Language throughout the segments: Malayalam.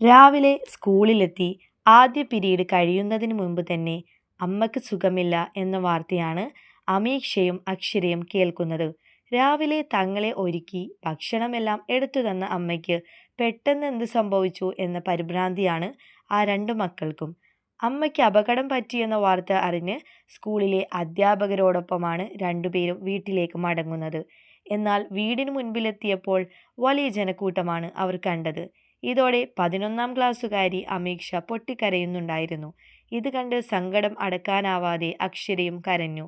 രാവിലെ സ്കൂളിലെത്തി ആദ്യ പിരീഡ് കഴിയുന്നതിന് മുമ്പ് തന്നെ അമ്മയ്ക്ക് സുഖമില്ല എന്ന വാർത്തയാണ് അമീക്ഷയും അക്ഷരയും കേൾക്കുന്നത്. രാവിലെ തങ്ങളെ ഒരുക്കി ഭക്ഷണമെല്ലാം എടുത്തു തന്ന അമ്മയ്ക്ക് പെട്ടെന്ന് എന്ത് സംഭവിച്ചു എന്ന പരിഭ്രാന്തിയാണ് ആ രണ്ടു മക്കൾക്കും. അമ്മയ്ക്ക് അപകടം പറ്റിയെന്ന വാർത്ത അറിഞ്ഞ് സ്കൂളിലെ അധ്യാപകരോടൊപ്പമാണ് രണ്ടുപേരും വീട്ടിലേക്ക് മടങ്ങുന്നത്. എന്നാൽ വീടിന് മുൻപിലെത്തിയപ്പോൾ വലിയ ജനക്കൂട്ടമാണ് അവർ കണ്ടത്. ഇതോടെ പതിനൊന്നാം ക്ലാസ്സുകാരി അമീക്ഷ പൊട്ടിക്കരയുന്നുണ്ടായിരുന്നു. ഇത് കണ്ട് സങ്കടം അടക്കാനാവാതെ അക്ഷരയും കരഞ്ഞു.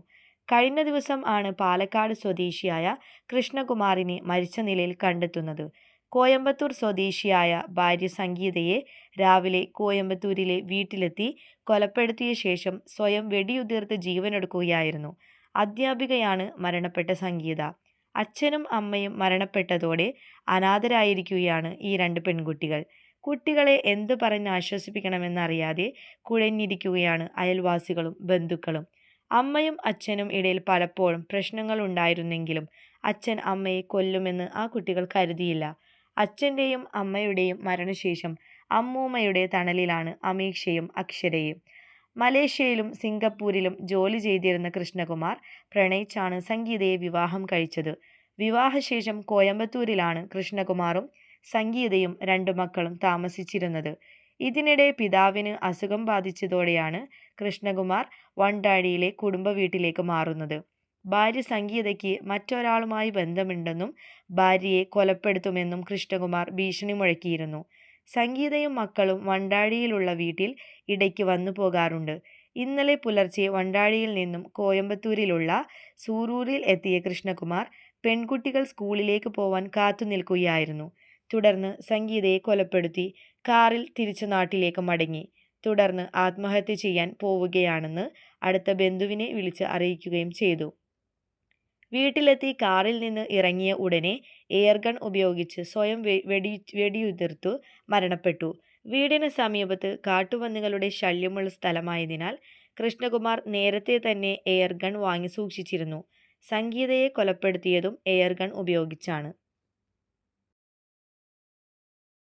കഴിഞ്ഞ ദിവസം ആണ് പാലക്കാട് സ്വദേശിയായ കൃഷ്ണകുമാറിനെ മരിച്ച നിലയിൽ കണ്ടെത്തുന്നത്. കോയമ്പത്തൂർ സ്വദേശിയായ ഭാര്യ സംഗീതയെ രാവിലെ കോയമ്പത്തൂരിലെ വീട്ടിലെത്തി കൊലപ്പെടുത്തിയ ശേഷം സ്വയം വെടിയുതിർത്ത് ജീവനെടുക്കുകയായിരുന്നു അധ്യാപികയാണ് മരണപ്പെട്ട സംഗീത. അച്ഛനും അമ്മയും മരണപ്പെട്ടതോടെ അനാഥരായിരിക്കുകയാണ് ഈ രണ്ട് പെൺകുട്ടികൾ. കുട്ടികളെ എന്ത് പറഞ്ഞ് ആശ്വസിപ്പിക്കണമെന്നറിയാതെ കുഴഞ്ഞിരിക്കുകയാണ് അയൽവാസികളും ബന്ധുക്കളും. അമ്മയും അച്ഛനും ഇടയിൽ പലപ്പോഴും പ്രശ്നങ്ങൾ ഉണ്ടായിരുന്നെങ്കിലും അച്ഛൻ അമ്മയെ കൊല്ലുമെന്ന് ആ കുട്ടികൾ കരുതിയില്ല. അച്ഛന്റെയും അമ്മയുടെയും മരണശേഷം അമ്മൂമ്മയുടെ തണലിലാണ് അമീക്ഷയും അക്ഷരയും. മലേഷ്യയിലും സിംഗപ്പൂരിലും ജോലി ചെയ്തിരുന്ന കൃഷ്ണകുമാർ പ്രണയിച്ചാണ് സംഗീതയെ വിവാഹം കഴിച്ചത്. വിവാഹശേഷം കോയമ്പത്തൂരിലാണ് കൃഷ്ണകുമാറും സംഗീതയും രണ്ടു മക്കളും താമസിച്ചിരുന്നത്. ഇതിനിടെ പിതാവിന് അസുഖം ബാധിച്ചതോടെയാണ് കൃഷ്ണകുമാർ വണ്ടാഴിയിലെ കുടുംബ വീട്ടിലേക്ക് മാറുന്നത്. ഭാര്യ സംഗീതയ്ക്ക് മറ്റൊരാളുമായി ബന്ധമുണ്ടെന്നും ഭാര്യയെ കൊലപ്പെടുത്തുമെന്നും കൃഷ്ണകുമാർ ഭീഷണി മുഴക്കിയിരുന്നു. സംഗീതയും മക്കളും വണ്ടാഴിയിലുള്ള വീട്ടിൽ ഇടയ്ക്ക് വന്നു പോകാറുണ്ട്. ഇന്നലെ പുലർച്ചെ വണ്ടാഴിയിൽ നിന്നും കോയമ്പത്തൂരിലുള്ള സൂറൂരിൽ എത്തിയ കൃഷ്ണകുമാർ പെൺകുട്ടികൾ സ്കൂളിലേക്ക് പോവാൻ കാത്തു നിൽക്കുകയായിരുന്നു തുടർന്ന് സംഗീതയെ കൊലപ്പെടുത്തി കാറിൽ തിരിച്ച് നാട്ടിലേക്ക് മടങ്ങി. തുടർന്ന് ആത്മഹത്യ ചെയ്യാൻ പോവുകയാണെന്ന് അടുത്ത ബന്ധുവിനെ വിളിച്ച് അറിയിക്കുകയും ചെയ്തു. വീട്ടിലെത്തി കാറിൽ നിന്ന് ഇറങ്ങിയ ഉടനെ എയർഗൺ ഉപയോഗിച്ച് സ്വയം വെടിയുതിർത്തു മരണപ്പെട്ടു. വീടിന് സമീപത്ത് കാട്ടുപന്നികളുടെ ശല്യമുള്ള സ്ഥലമായതിനാൽ കൃഷ്ണകുമാർ നേരത്തെ തന്നെ എയർഗൺ വാങ്ങി സൂക്ഷിച്ചിരുന്നു. സംഗീതയെ കൊലപ്പെടുത്തിയതും എയർഗൺ ഉപയോഗിച്ചാണ്.